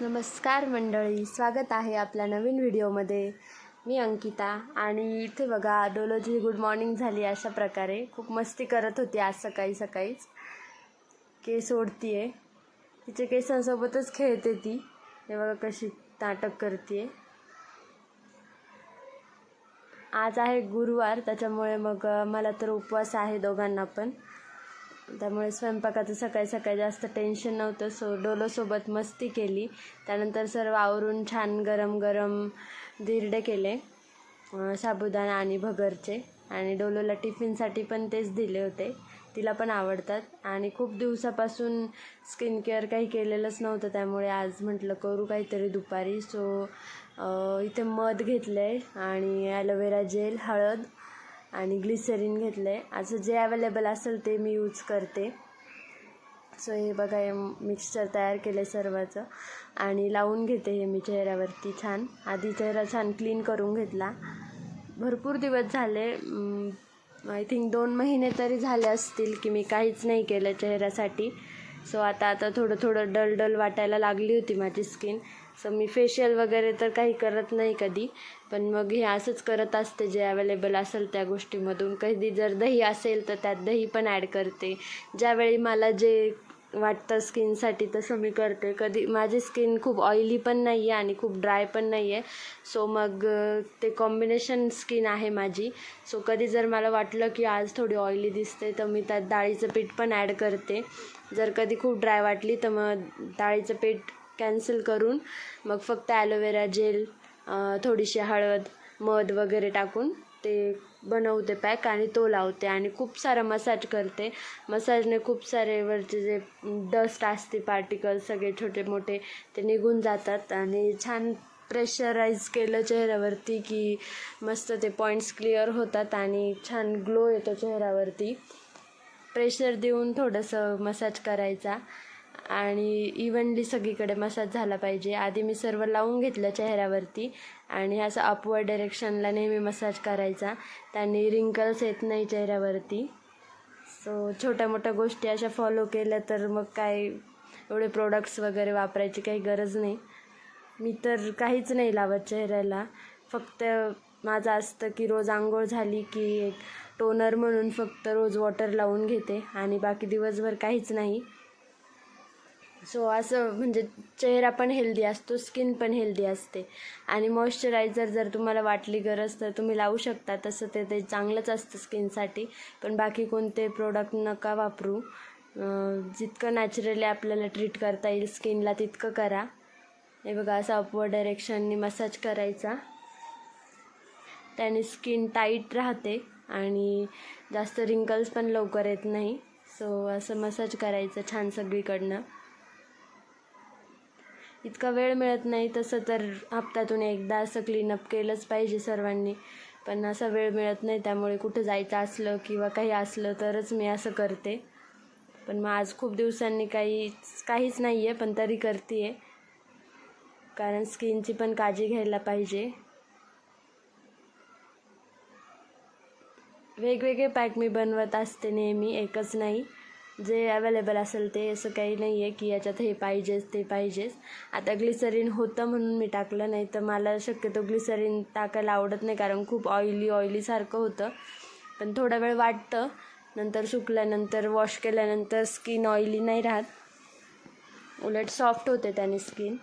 नमस्कार मंडळी स्वागत आहे आपल्या नवीन व्हिडिओमध्ये. मी अंकिता आणि इथे बघा डोलोजी गुड मॉर्निंग झाली अशा प्रकारे. खूप मस्ती करत होती आज सकाळी सकाळीच. केस ओढती आहे तिच्या केसांसोबतच खेळते ती. हे बघा कशी नाटक करते आज आहे गुरुवार त्याच्यामुळे मग मला तर उपवास आहे दोघांना पण. त्यामुळे स्वयंपाकाचं सकाळी सकाळी जास्त टेन्शन नव्हतं. सो डोलोसोबत मस्ती केली. त्यानंतर सर्व आवरून छान गरम गरम धिरडे केले. साबुदाणा आणि भगरचे. आणि डोलोला टिफिनसाठी पण तेच दिले होते. तिला पण आवडतात. आणि खूप दिवसापासून स्किन केअर काही केलेलंच नव्हतं. त्यामुळे आज म्हटलं करू काहीतरी दुपारी. सो इथे मध घेतलं आहे आणि ॲलोवेरा जेल हळद आणि ग्लिसरीन घेतलं आहे असं जे अवेलेबल असेल ते मी यूज करते. सो हे बघा हे मिक्सचर तयार केलं सर्वाचं. आणि लावून घेते हे मी चेहऱ्यावरती छान. आधी चेहरा छान क्लीन करून घेतला. भरपूर दिवस झाले. आय थिंक दोन महिने तरी झाले असतील की मी काहीच नाही केलं चेहऱ्यासाठी. सो आता आता थोडं थोडं डल डल वाटायला लागली होती माझी स्किन सो मी फेशियल वगैरे तर काही करत नाही कधी पण मग हे असंच करत असते जे अवेलेबल असेल त्या गोष्टीमधून. कधी जर दही असेल तर त्यात दही पण ॲड करते. ज्यावेळी मला जे वाटतं स्किनसाठी तसं मी करते. कधी माझी स्किन खूप ऑइली पण नाही आहे आणि खूप ड्राय पण नाही आहे सो मग ते कॉम्बिनेशन स्किन आहे माझी. सो कधी जर मला वाटलं की आज थोडी ऑइली दिसते तर मी त्यात डाळीचं पीठ पण ॲड करते. जर कधी खूप ड्राय वाटली तर मग डाळीचं पीठ कॅन्सल करून मग फक्त ॲलोवेरा जेल थोडीशी हळद मध वगैरे टाकून ते बनवते पॅक आणि तो लावते आणि खूप सारा मसाज करते. मसाजने खूप सारे वरचे जे डस्ट असते पार्टिकल सगळे छोटे मोठे ते निघून जातात आणि छान प्रेशराईज केलं चेहऱ्यावरती की मस्त ते पॉईंट्स क्लिअर होतात आणि छान ग्लो येतो चेहऱ्यावरती. प्रेशर देऊन थोडंसं मसाज करायचा. आणि इव्हनली सगळीकडे मसाज झाला पाहिजे. आधी मी सर्व लावून घेतलं चेहऱ्यावरती आणि असं अपवर्ड डायरेक्शनला नेहमी मसाज करायचा. त्याने रिंकल्स येत नाही चेहऱ्यावरती. सो छोट्या मोठ्या गोष्टी अशा फॉलो केल्या तर मग काय एवढे प्रोडक्ट्स वगैरे वापरायची काही गरज नाही. मी तर काहीच नाही लावत चेहऱ्याला. फक्त माझं असतं की रोज आंघोळ झाली की एक टोनर म्हणून फक्त रोज वॉटर लावून घेते आणि बाकी दिवसभर काहीच नाही. सो असं म्हणजे चेहरा पण हेल्दी असतो स्किन पण हेल्दी असते. आणि मॉइश्चरायझर जर तुम्हाला वाटली गरज तर तुम्ही लावू शकता तसं ते ते चांगलंच असतं स्किनसाठी पण बाकी कोणते प्रोडक्ट नका वापरू. जितकं नॅचरली आपल्याला ट्रीट करता येईल स्किनला तितकं करा. हे बघा असं अपवर्ड डायरेक्शननी मसाज करायचा. त्याने स्किन टाईट राहते आणि जास्त रिंकल्स पण लवकर येत नाही. सो असं मसाज करायचं छान सगळीकडनं. इतका वेळ मिळत नाही तसं तर हप्त्यातून एकदा असं क्लीनअप केलंच पाहिजे सर्वांनी. पण असा वेळ मिळत नाही त्यामुळे कुठं जायचं असलं किंवा काही असलं तरच मी असं करते. पण मग आज खूप दिवसांनी काही काहीच नाही आहे पण तरी करते आहे कारण स्किनची पण काळजी घ्यायला पाहिजे. वेगवेगळे पॅक मी बनवत असते नेहमी एकच नाही. जे अवेलेबल असेल ते असं काही नाही आहे की याच्यात हे पाहिजेच ते पाहिजेच. आता ग्लिसरीन होतं म्हणून मी टाकलं नाही तर मला शक्यतो ग्लिसरीन टाकायला आवडत नाही कारण खूप ऑइली ऑइलीसारखं होतं. पण थोडा वेळ वाटतं. नंतर सुकल्यानंतर वॉश केल्यानंतर स्किन ऑइली नाही राहत. उलट सॉफ्ट होते त्याने स्किन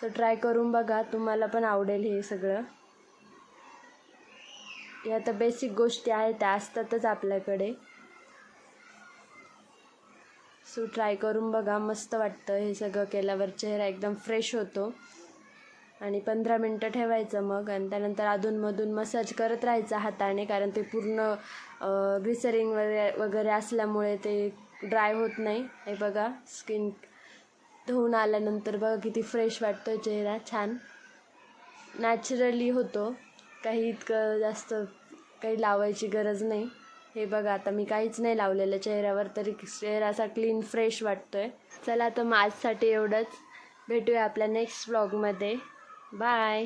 सो ट्राय करून बघा तुम्हाला पण आवडेल हे सगळं. या तर बेसिक गोष्टी आहेत त्या असतातच आपल्याकडे. सो ट्राय करून बघा मस्त वाटतं. हे सगळं केल्यावर चेहरा एकदम फ्रेश होतो. आणि पंधरा मिनटं ठेवायचं मग आणि त्यानंतर अधूनमधून मसाज करत राहायचं हाताने कारण ते पूर्ण ग्लिसरिन वगैरे वगैरे असल्यामुळे ते ड्राय होत नाही. हे बघा स्किन धुवून आल्यानंतर बघा किती फ्रेश वाटतो चेहरा छान. नॅचरली होतो. काही इतकं जास्त काही लावायची गरज नाही. हे बघा आता मी काहीच नाही लावलेलं चेहऱ्यावर तरी चेहरा असा क्लीन फ्रेश वाटतोय. चला तर मग आजसाठी एवढंच. भेटूया आपल्या नेक्स्ट ब्लॉगमध्ये बाय